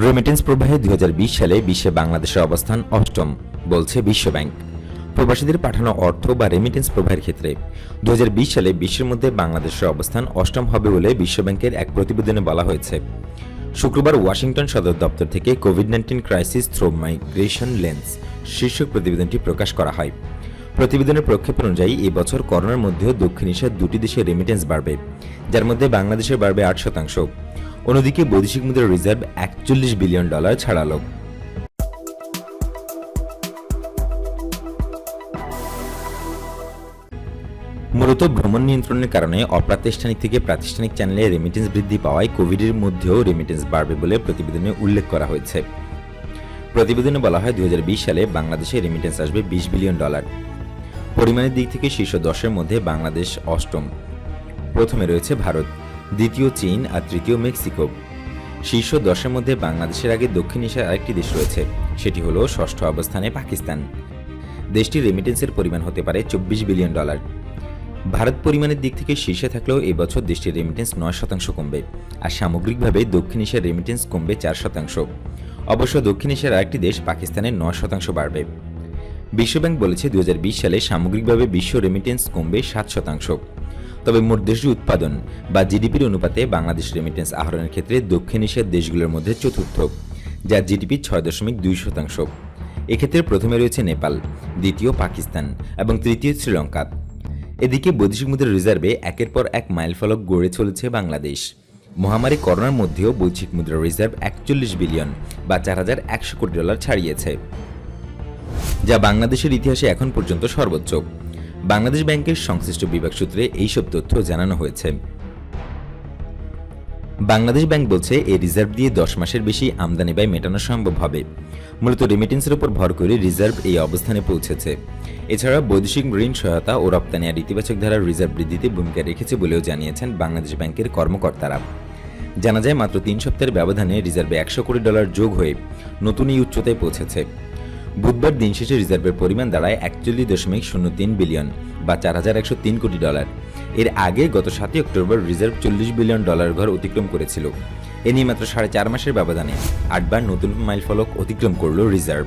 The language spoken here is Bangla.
রেমিটেন্স প্রবাহে দুই হাজার বিশ সালে বিশ্বে বাংলাদেশের অবস্থান অষ্টম, বলছে বিশ্বব্যাংক। প্রবাসীদের পাঠানো অর্থ বা রেমিটেন্স প্রবাহের ক্ষেত্রে দু হাজার বিশ সালে বিশ্বের মধ্যে বাংলাদেশের অবস্থান অষ্টম হবে বলে বিশ্বব্যাংকের এক প্রতিবেদনে বলা হয়েছে। শুক্রবার ওয়াশিংটন সদর দপ্তর থেকে COVID nineteen crisis through migration lens শীর্ষক প্রতিবেদনটি প্রকাশ করা হয়। প্রতিবেদনের প্রক্ষেপণ অনুযায়ী, এই বছর করোনার মধ্যেও দক্ষিণ এশিয়ার দুটি দেশে রেমিটেন্স বাড়বে, যার মধ্যে বাংলাদেশের বাড়বে আট শতাংশ। অন্যদিকে বৈদেশিক মুদ্রার রিজার্ভ একচল্লিশ বিলিয়ন ডলার ছাড়ালো। মূলত ভ্রমণ নিয়ন্ত্রণের কারণে অপ্রাতিষ্ঠানিক থেকে প্রাতিষ্ঠানিক চ্যানেলে রেমিটেন্স বৃদ্ধি পাওয়ায় কোভিডের মধ্যেও রেমিটেন্স বাড়বে বলে প্রতিবেদনে উল্লেখ করা হয়েছে। প্রতিবেদনে বলা হয়, দুই হাজার বিশ সালে বাংলাদেশে রেমিটেন্স আসবে বিশ বিলিয়ন ডলার পরিমাণের দিক থেকে শীর্ষ দশের মধ্যে বাংলাদেশ অষ্টম। প্রথমে রয়েছে ভারত, দ্বিতীয় চীন আর তৃতীয় মেক্সিকো। শীর্ষ দশের মধ্যে বাংলাদেশের আগে দক্ষিণ এশিয়ার আরেকটি দেশ রয়েছে, সেটি হলো ষষ্ঠ অবস্থানে পাকিস্তান। দেশটির রেমিটেন্সের পরিমাণ হতে পারে চব্বিশ বিলিয়ন ডলার। ভারত পরিমাণের দিক থেকে শীর্ষে থাকলেও এই বছর দেশটির রেমিটেন্স নয় শতাংশ কমবে, আর সামগ্রিকভাবে দক্ষিণ এশিয়ার রেমিটেন্স কমবে চার শতাংশ। অবশ্য দক্ষিণ এশিয়ার আরেকটি দেশ পাকিস্তানের নয় শতাংশ বাড়বে। বিশ্বব্যাংক বলেছে দু হাজার বিশ সালে সামগ্রিকভাবে বিশ্ব রেমিটেন্স কমবে সাত শতাংশ। তবে মোট দেশীয় উৎপাদন বা জিডিপির অনুপাতে বাংলাদেশ রেমিটেন্স আহরণের ক্ষেত্রে দক্ষিণ এশিয়ার দেশগুলোর মধ্যে চতুর্থ, যা জিডিপি ছয় দশমিক দুই শতাংশ। এক্ষেত্রে প্রথমে রয়েছে নেপাল, দ্বিতীয় পাকিস্তান এবং তৃতীয় শ্রীলঙ্কা। এদিকে বৈদেশিক মুদ্রার রিজার্ভে একের পর এক মাইলফলক গড়ে চলেছে বাংলাদেশ। মহামারী করোনার মধ্যেও বৈশ্বিক মুদ্রার রিজার্ভ একচল্লিশ বিলিয়ন বা চার হাজার একশো কোটি ডলার ছাড়িয়েছে। যা বাংলাদেশের ইতিহাসে এখন পর্যন্ত সর্বোচ্চ। বাংলাদেশ ব্যাংকের সংশ্লিষ্ট বিভাগ সূত্রে এইসব তথ্য জানানো হয়েছে। বাংলাদেশ ব্যাংক বলছে, এই রিজার্ভ দিয়ে দশ মাসের বেশি আমদানি ব্যয় মেটানো সম্ভব হবে। মূলত রেমিটেন্সের উপর ভর করে রিজার্ভ এই অবস্থানে পৌঁছেছে। এছাড়া বৈদেশিক ঋণ সহায়তা ও রপ্তানি আর ইতিবাচক ধারার রিজার্ভ বৃদ্ধিতে ভূমিকা রেখেছে বলেও জানিয়েছেন বাংলাদেশ ব্যাংকের কর্মকর্তারা। জানা যায়, মাত্র তিন সপ্তাহের ব্যবধানে রিজার্ভে একশো কোটি ডলার যোগ হয়ে নতুন এই উচ্চতায় পৌঁছেছে। বুধবার দিন শেষে রিজার্ভের পরিমাণ দাঁড়ায় একচল্লিশ দশমিক শূন্য তিন বিলিয়ন বা চার হাজার একশো তিন কোটি ডলার। এর আগে গত সাতই অক্টোবর রিজার্ভ চল্লিশ বিলিয়ন ডলার ঘর অতিক্রম করেছিল। এ নিয়ে মাত্র সাড়ে চার মাসের ব্যবধানে আটবার নতুন মাইল ফলক অতিক্রম করল রিজার্ভ।